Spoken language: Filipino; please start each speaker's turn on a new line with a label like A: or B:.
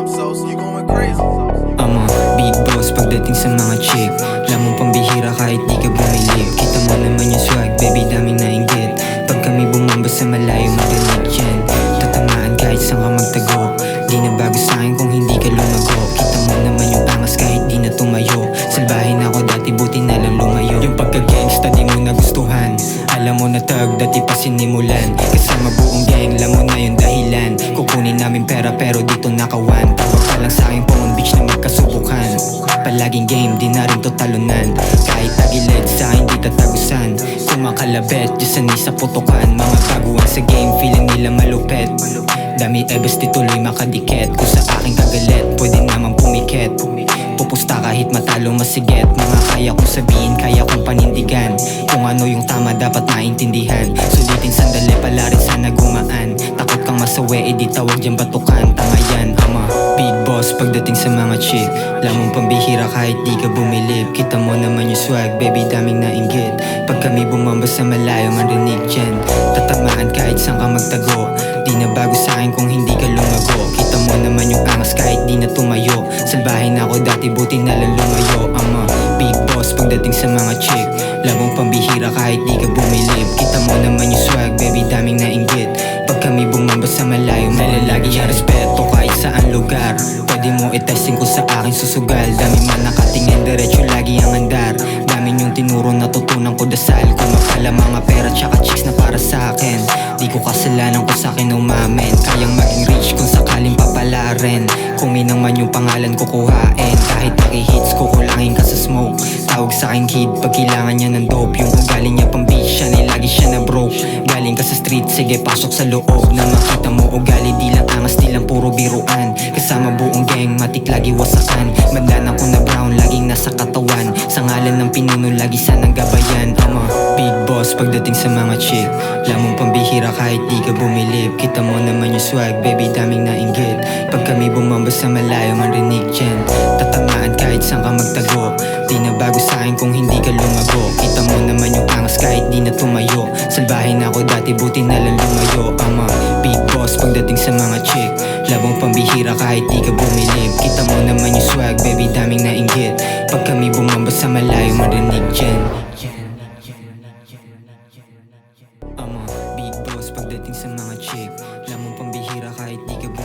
A: up, so, you going crazy. I'm a big boss pagdating sa mga chick Lamang pambihira kahit dati pa sinimulan Kasama buong gang, alam mo na yung dahilan. Kukunin namin pera pero dito nakawan. Tawag ka lang sa'kin Pong Beach na magkasubukan. Palaging game, di na rin to talunan. Kahit tagilid sa akin di tatagusan. Kumakalabet, Diyos sanay sa putukan. Mga baguhan sa game, feeling nila malupet Dami ebes di tuloy makadikit. Kung sa aking kagalit, pwede naman pumikit. Pupusta kahit matalo masigit. Mga kaya kong sabihin, kaya kong panindigan dapat maintindihan. Sulitin sandali pala rin sana gumaan. Takot kang masawi, edi tawag dyan batukan. Tanga yan, ama Big boss pagdating sa mga chick. Lamang pambihira kahit di ka bumilib Kita mo naman yung swag, baby daming nainggit. Pag kami bumamba sa malayo marinig dyan. Tatamaan kahit saan ka magtago. Di na bago sa'kin kung hindi ka lumago. Kita mo naman yung angas kahit di na tumayo. Salbahin ako dati buti na lang lumayo Ama, big boss pagdating sa mga chick Labong pambihira kahit di ka bumilib. Kita mo naman yung swag, baby daming nainggit. Pag kami bumamba sa malayo Malalagi ang respeto kahit saan lugar. Pwede mo itesting kung sa akin susugal. Dami man nakatingin, diretso lagi ang andar. Dami yung tinuro natutunan ko dasal. Kung mapala mga pera tsaka chicks na para sa akin. Di ko kasalanan kung sa akin umamin. Kayang maging rich kung sakaling papalarin. Kung inang man yung pangalan ko kuhain. Kahit naki-hits ko kulangin ka sa smoke Tawag sa aking kid pag kailangan niya ng dope Yung ugali niya pang bitch siya lagi siya na broke. Galing ka sa street sige pasok sa loob Na makita mo ugali di lang angas di lang puro biruan. Kasama buong gang matik lagi wasakan. Bandanan ko na brown laging nasa katawan. Sa ngalan ng pinuno lagi sanang gabayan. Ama big boss pagdating sa mga chick. Lamang pambihira kahit di ka bumilib Kita mo naman yung swag baby daming nainggit. Pag kami bumamba sa malayo marinig dyan Tatamaan kahit saan ka magtago bago sa akin kung hindi ka lumago. Kita mo naman yung angas kahit di na tumayo. Salbahin ako dati buti na lang lumayo. Ama, big boss pagdating sa mga chick. Labong pambihira kahit di ka bumilib Kita mo naman yung swag, baby daming nainggit. Pag kami bumamba sa malayo marinig dyan. Ama, big boss pagdating sa mga chick. Lamang pambihira kahit di ka bumilib